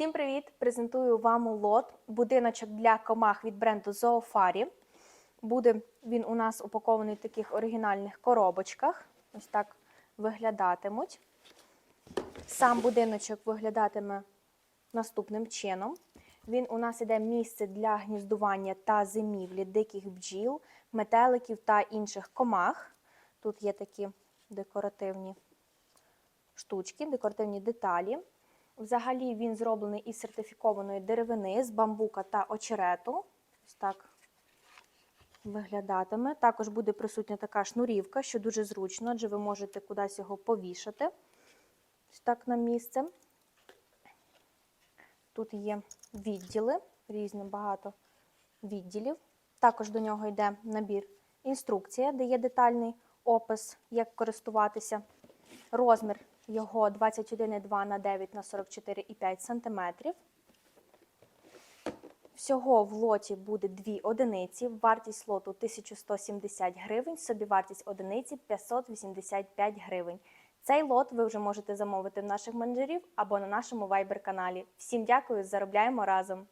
Всім привіт! Презентую вам лот будиночок для комах від бренду Zoofarі. Буде він у нас упакований в таких оригінальних коробочках. Ось так виглядатимуть. Сам будиночок виглядатиме наступним чином. Він у нас іде місце для гніздування та зимівлі диких бджіл, метеликів та інших комах. Тут є такі декоративні штучки, декоративні деталі. Взагалі він зроблений із сертифікованої деревини, з бамбука та очерету. Ось так виглядатиме. Також буде присутня така шнурівка, що дуже зручно, адже ви можете кудись його повішати. Ось так на місце. Тут є відділи, різно багато відділів. Також до нього йде набір інструкція, де є детальний опис, як користуватися. Розмір його 21,2 на 9 на 44,5 см. Всього в лоті буде дві одиниці. Вартість лоту 1170 гривень, собівартість одиниці 585 гривень. Цей лот ви вже можете замовити в наших менеджерів або на нашому Viber каналі. Всім дякую, заробляємо разом!